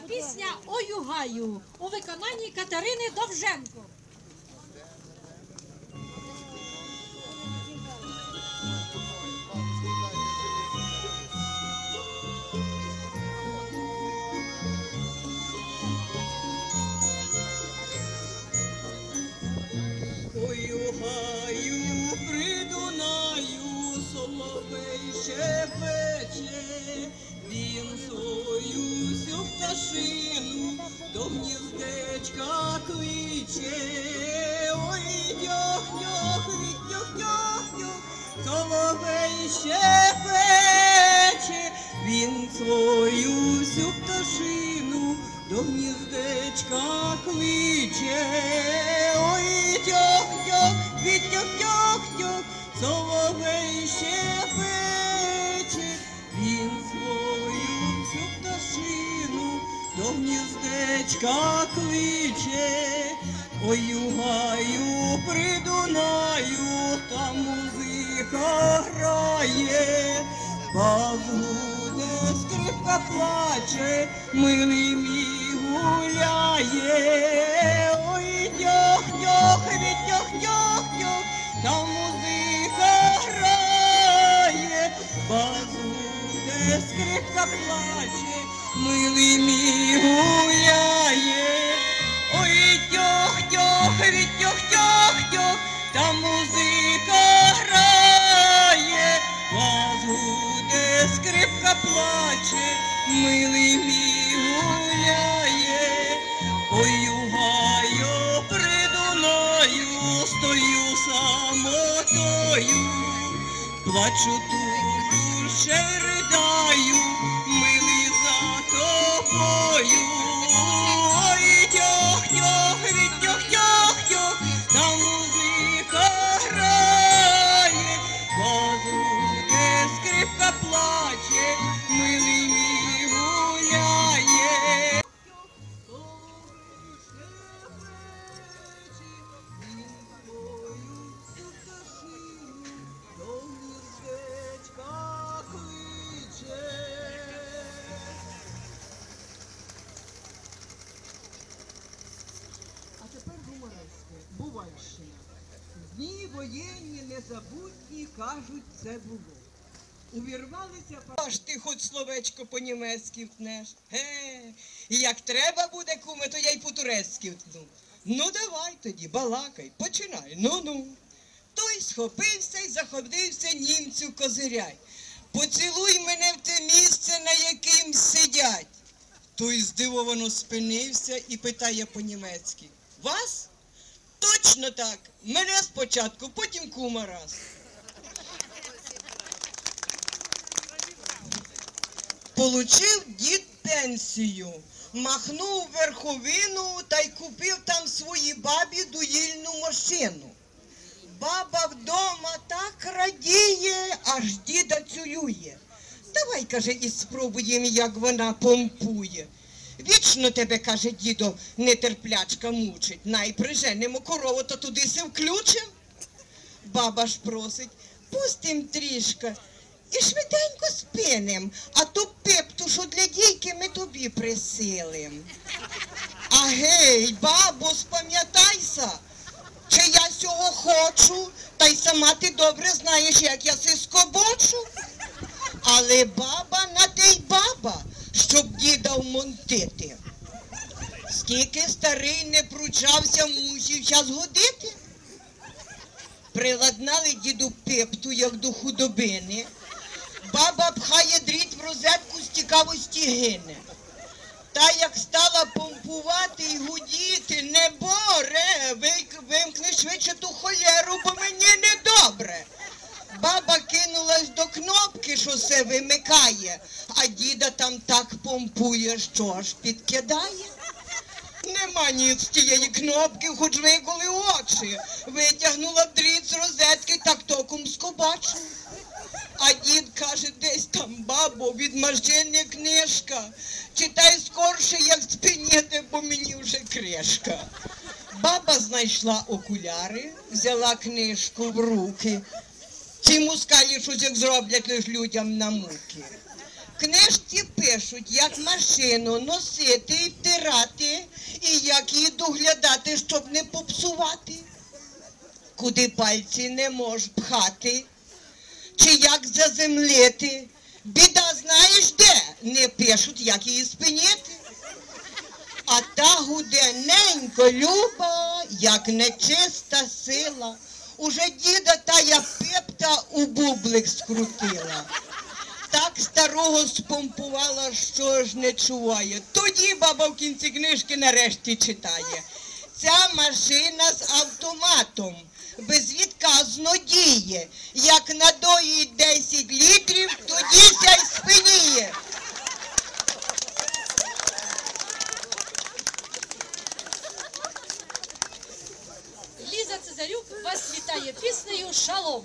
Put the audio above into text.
пісня Оюгаю у виконанні Катерини Довженко. Соловей шепече, він свою всю пташину до гніздечка кличе. Ой, тьох, тьох, від тьох, тьох, тьох, соловей шепече, він свою всю пташину до гніздечка кличе. Ой, у гаю при Дунаю, там музика грає, Базуде скрипка плаче, милий мій гуляє. Ой, дьох, дьох, від дьох, дьох, дьох, там музика грає, Базуде скрипка плаче, милий мій гуляє. Плаче, милий мій гуляє, ой, югаю, гаю при Дунаю стою самотою, плачу тут ще А Бувальщина. Дні воєнні незабутні, кажуть, це було. Увірвалися Аж ти хоч словечко по-німецьки втнеш. Ге, як треба буде, куме, то я й по-турецьки втну. Ну давай тоді, балакай, починай, ну-ну. Той схопився й заходився німцю козиряй. Поцілуй мене в те місце, на яким сидять. Той здивовано спинився і питає по-німецьки. Вас? Точно так. Мене спочатку, потім кума раз. Получив дід пенсію, махнув верховину та й купив там своїй бабі дуїльну машину. Баба вдома так радіє, аж діда цюлює. Давай, каже, і спробуємо, як вона помпує. Вічно тебе, каже дідо, нетерплячка мучить. Най приженемо корову, то туди се включим. Баба ж просить, пустим трішки і швиденько спинем, а ту пепту, що для дійки ми тобі присилим. А гей, бабо, спам'ятайся, чи я цього хочу, та й сама ти добре знаєш, як я си скобочу. Але баба на те й баба, щоб діда вмонтити. Скільки старий не пручався, мусів час годити. Приладнали діду пепту, як до худобини. Баба пхає дріт в розетку з цікавості гине. Та як стала помпувати і гудіти, не боре, вимкни швидше ту холєру, бо мені недобре. Баба кинулась до кнопки, все вимикає, а діда там так помпує, що аж підкидає. Нема ні з тієї кнопки, хоч виколи очі. Витягнула дріт з розетки, так током скобачу. А дід каже, десь там бабо від машини книжка. Читай скорше, як спиніти, бо мені вже кришка. Баба знайшла окуляри, взяла книжку в руки. Ці мускалі як зроблять лиш людям на муки. Книжці пишуть, як машину носити і втирати, і як її доглядати, щоб не попсувати. Куди пальці не можеш пхати, чи як заземлити. Біда знаєш де? Не пишуть, як її спиняти. А та гуде ненько люба, як нечиста сила. Уже діда тая пепта у бублик скрутила. Так старого спомпувала, що ж не чуває. Тоді баба в кінці книжки нарешті читає. Ця машина з автоматом безвідказно діє. Як надоїть 10 літрів, тоді ся й спиніє. Вас вітає піснею Шалом.